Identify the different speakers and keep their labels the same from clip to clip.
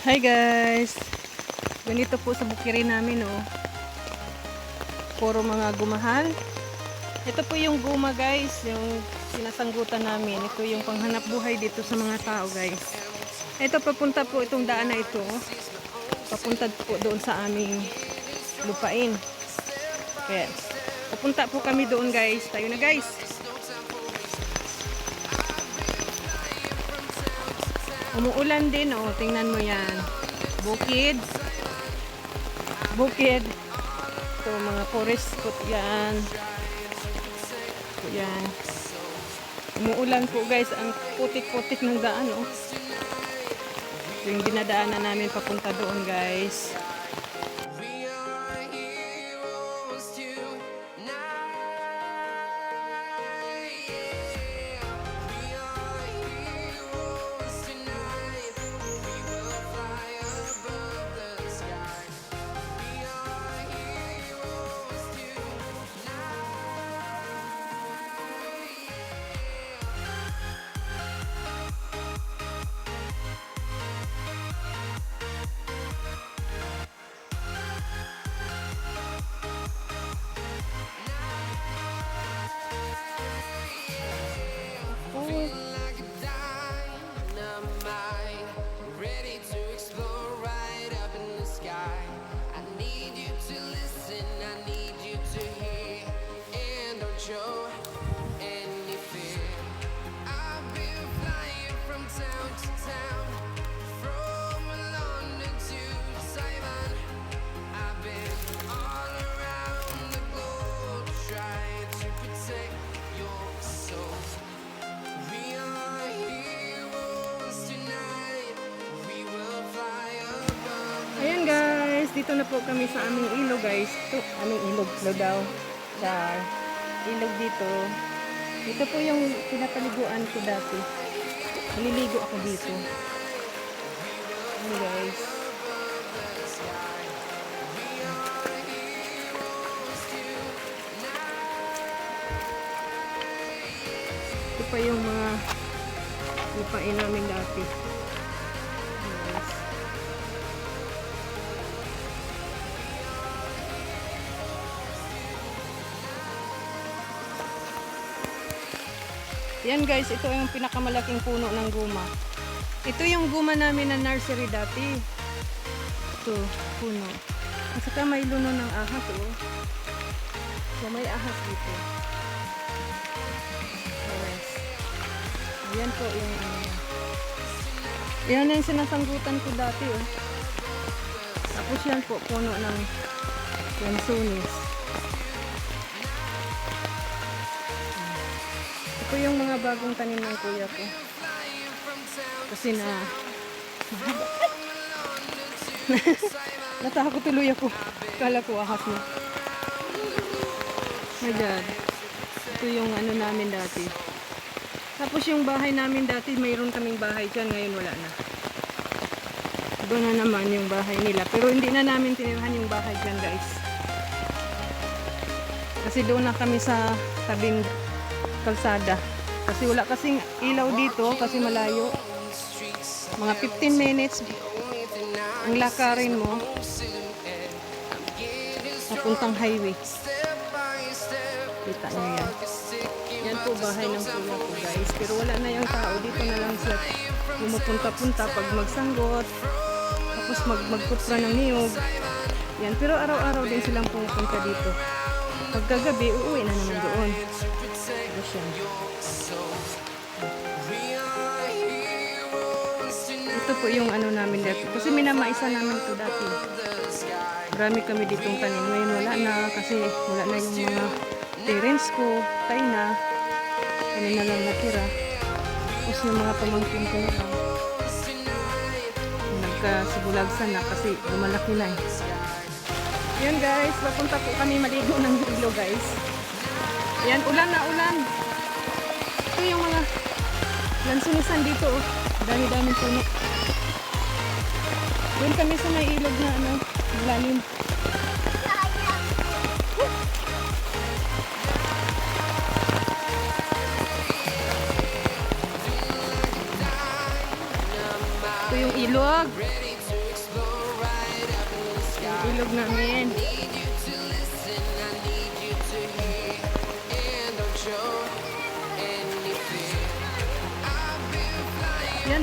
Speaker 1: Hi guys! Ganito po sa bukirin namin oh. Puro mga gumahal. Ito po yung guma guys, yung sinasanggutan namin. Ito yung panghanap buhay dito sa mga tao guys. Ito papunta po itong daan na ito. Papunta po doon sa aming lupain. Kaya, papunta po kami doon guys. Tayo na guys! Umuulan din, oh. Tingnan mo yan. Bukid. Bukid. Ito, mga forest po yan. Ito yan. Umuulan po guys. Ang putik-putik ng daan, oh. Ito yung dinadaanan namin papunta doon, guys. Ayan guys, dito na po kami sa aming ilog guys. Ito, aming ilog lo daw. Char. Ilog dito. Ito po yung pinapaliguan ko dati. Naliligo ako dito. Ayan guys. Ito pa yung mga lupain namin dati. Yan guys, ito yung pinakamalaking puno ng guma. Ito yung guma namin na nursery dati. Ito, puno. At saka may luno ng ahas oh. So may ahas dito. Yes. Yan po yung ano. Yan yung sinasanggutan ko dati oh. Tapos yan po, puno ng lansones. Ito yung mga bagong tanim ng kuya ko. Kasi na mahaba. Natakot tuloy ako. Kala ko ahas na. My God. Ito yung ano namin dati. Tapos yung bahay namin dati, mayroon kaming bahay dyan. Ngayon wala na. Iba na naman yung bahay nila. Pero hindi na namin tinirahan yung bahay dyan guys. Kasi doon na kami sa tabing kalsada. Kasi wala kasing ilaw dito kasi malayo. Mga 15 minutes ang lakarin mo papuntang highway. Kita nyo yan. Yan po bahay ng kuya ko guys. Pero wala na yung tao. Dito na lang siya pumupunta-punta pag magsanggot. Tapos mag magkutra ng niyog. Yan. Pero araw-araw din silang pumupunta dito. Pagkagabi, uuwi na naman doon. Tapos yan. Ito po yung ano namin dati. Kasi minamaisa namin ito dati. Marami kami ditong tanim. Ngayon wala na kasi wala na yung mga parents ko. Tayo na. Kami na lang natira. Tapos yung mga pamangkin ko na lang. Nagkasibulagsan na kasi lumalaki na eh. Yan guys, papunta po kami maligo ng ilo guys. Yan, ulan na ulan. Ito yung mga lansunisan dito oh. Dami-daming puno. Doon kami sa may ilog na ano, malalim. Ito yung ilog.
Speaker 2: To
Speaker 1: tulog namin. Yan,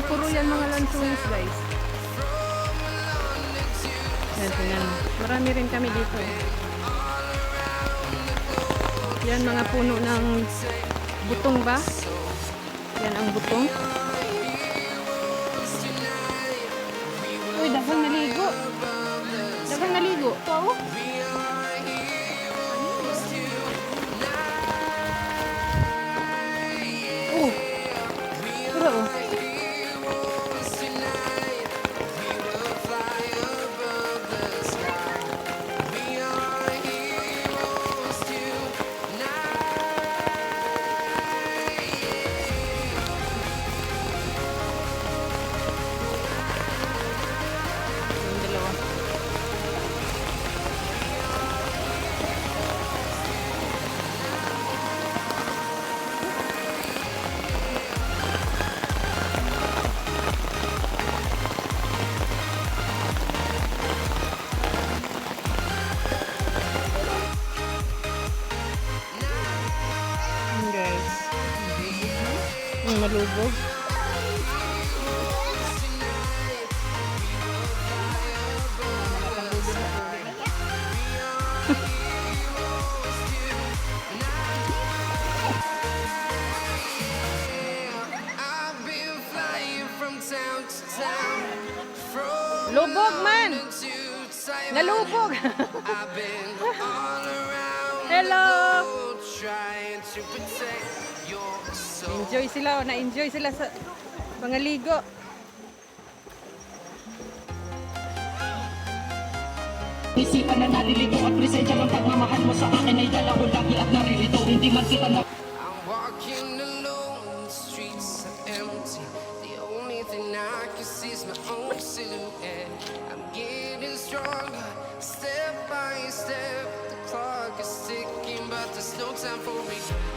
Speaker 1: puro yan mga lansunis guys. Yan, mo. Marami rin kami dito. Yan, mga puno ng butong ba? Yan ang butong. Uy, daghang naligo. Daghang naligo. Ito oh. malubog. Lubog man! Nalubog! Hello!
Speaker 2: trying to protect your
Speaker 1: Enjoy sila, oh. na-enjoy sila sa mga ligo.
Speaker 3: Isipan na naririto at presensya ng pagmamahal mo sa akin ay dala ko lagi at naririto Hindi man kita na
Speaker 2: I'm walking alone, the streets are empty. The only thing I can see is my own silhouette. I'm getting stronger, step by step. The clock is ticking, but there's no time for regrets.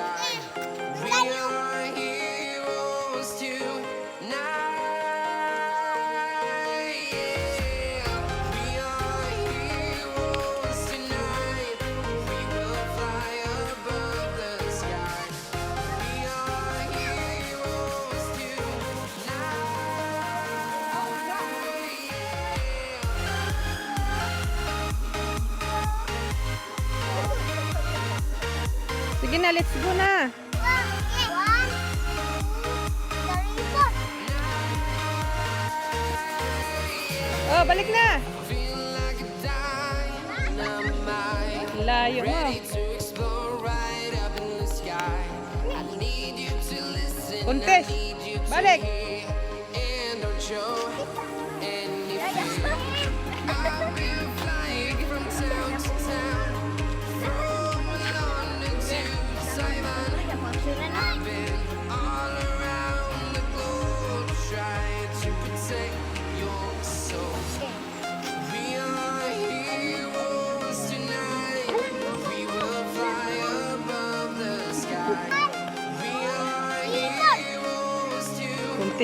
Speaker 1: Sige na, let's go na. Oh, balik na. Layo mo.
Speaker 2: Ready to explore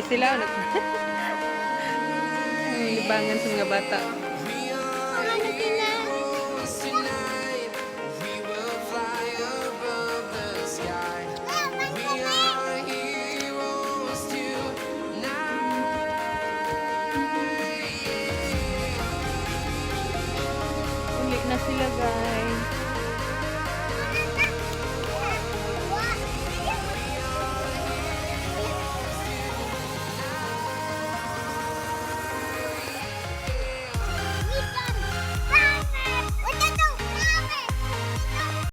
Speaker 2: Mesti lah
Speaker 1: nak Bangan semua batak Nasi lah guys.